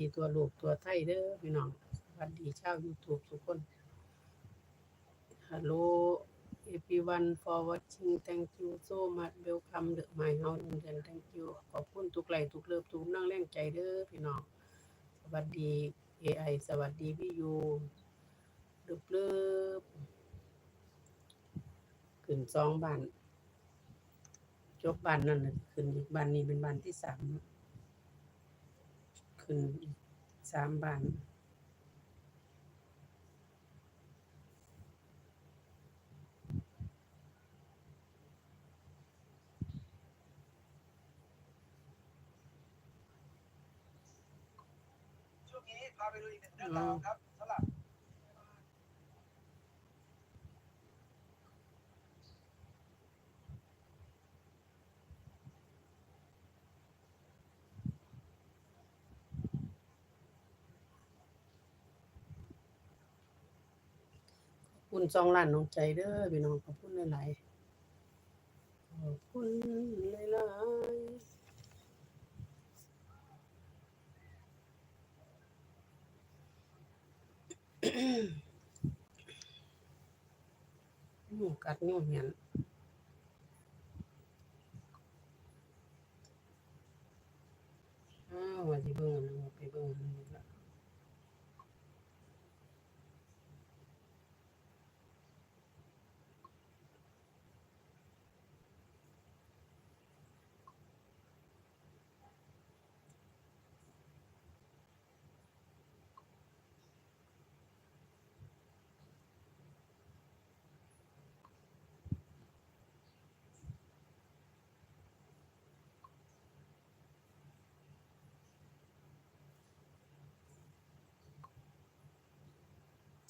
ดีตัวลูกตัวไทยเด้อพี่น้องสวัสดีชาว YouTube ทุกคน Hello everyone for watching thank you so much welcome เด้อ my house Indian thank you ขอบคุณทุกไลค์ทุกเลิฟทุกนั่งแรงใจเด้อพี่น้อง สวัสดี AI สวัสดีพี่ยูเลิฟเลิฟขึ้นสองบ้านจบบ้านนั่นขึ้นอีกบ้านนี้เป็นบ้านที่สาม ขึ้นอีกสามบานช่วงนี้พาไปดูอีกหนึ่งเรื่องราวครับสำหรับ คุณสองล้านน้องใจเด้อพี่น้องขอบคุณหลายๆขอบคุณหลายๆหมูกัดนิ้วเห็นอ้าวว่าสิเบิ่งอันนั้นไปเบิ่งอันนี้ละ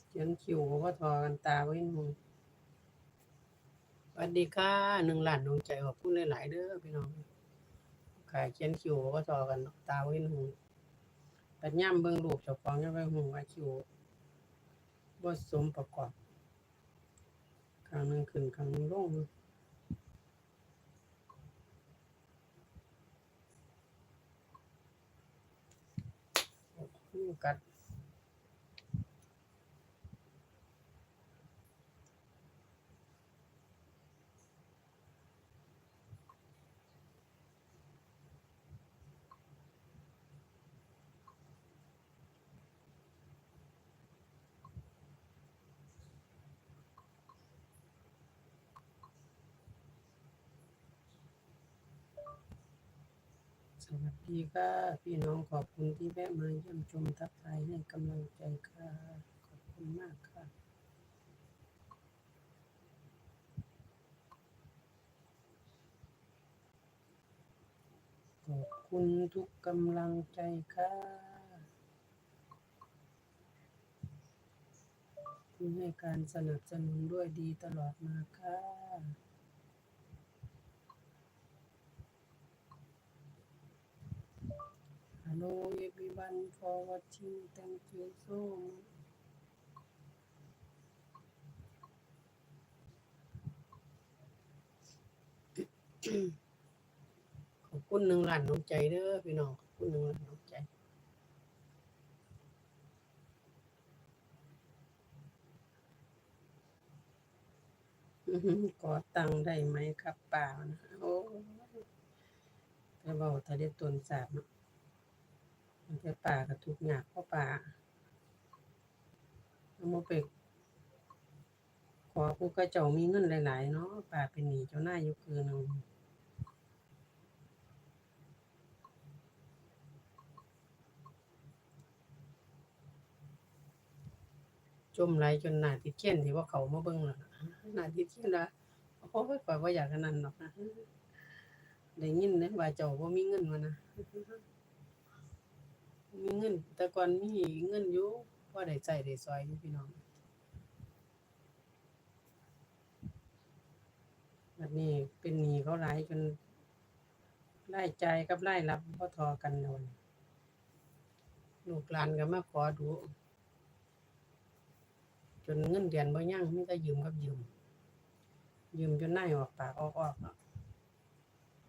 เขี ยนคิวเขาก็ทอกันตาไว้หนูสวัสดีค่ะหนึ่งหลานดวงใจขอบคุณหลาย ๆ เด้อพี่น้องขายเขียนคิวเขาก็ทอกันตาไว้หนูแต่ย่ำเบิ่งรูปเจ้าของยังไปหูว่าคิวบ่สมประกอบครั้งหนึ่งขึ้นครั้งหนึ่งลงอยู่กัด วัสดีค่ะ พี่น้องขอบคุณที่แวะมาเยี่ยมชมทักทายให้กำลังใจค่ะ ขอบคุณมากค่ะขอบคุณทุกกำลังใจค่ะที่ให้การสนับสนุนด้วยดีตลอดมาค่ะ Hello everyone for watching. Thank you so much. ขอบคุณหนึ่งล้านน้องใจเด้อพี่น้องขอบคุณหนึ่งล้านน้องใจอื้อหือกอตังค์ได้ไหมครับป่านะโอ้ไปเบาทะเลตนสาบเนาะ มันจะป่ากับทุกหยากเพราะป่าเอามาไปขอผู้กระเจ้ามีเงินหลายๆเนาะป่าเป็นหนี้เจ้าหน้าอยู่คืนนึงจมไหลจนหน้าติดเทียนที่ว่าเขามาเบิ่งแล้วนะหน้าติดเทียนละโอ้ยข่อยว่าอยากกันนั้นหรอกนะได้ยินเนะว่าเจ้าบ่มีเงินมานะ เงิน แต่ก่อนมีเงินอยู่พอได้ใช้ได้ซอยอยู่พี่น้องแบัดนี้เป็นหนี้เขาหลายจนรายจ่ายกับรายรับบ่เทอกันโดนลูกหลานก็มาขอดู จนเงินเดือนบ่ยั่งไมีแต่ยืมกับยืม ยืมจนหนายออกปากออกออกเนาะ